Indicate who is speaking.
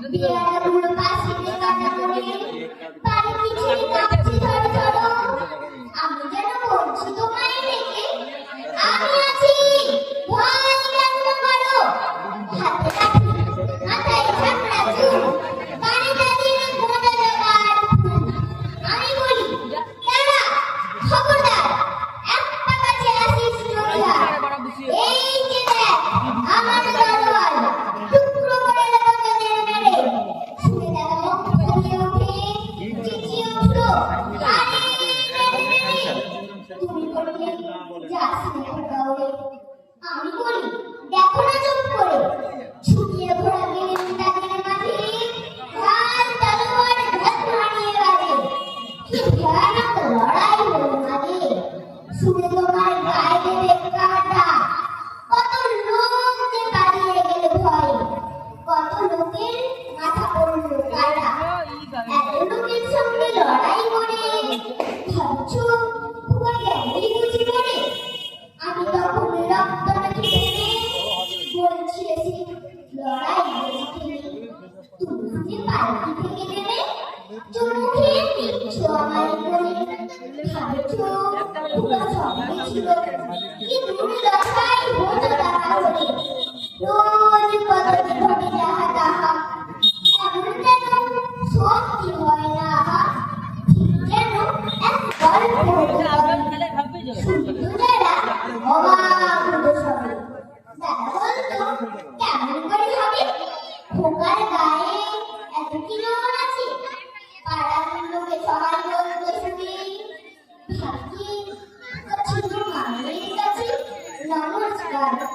Speaker 1: Nanti. তুমি করলে যে আজকে আমি করি ছিল কিন্তু রক্ষাই হত তাহা হইতে রোজ কত ধরে যাহা তাহা এমন যেন সত্যি হয় না ঠিক যেন এক গল্প শুধু যারা অবাক হতো সবে তারা বলতো কেমন করে হবে খোকার গায়ে এত কি লবণ আছে পাড়াগুলোকে সবাই বলতো শুধু ভাবিয়ে Thank you.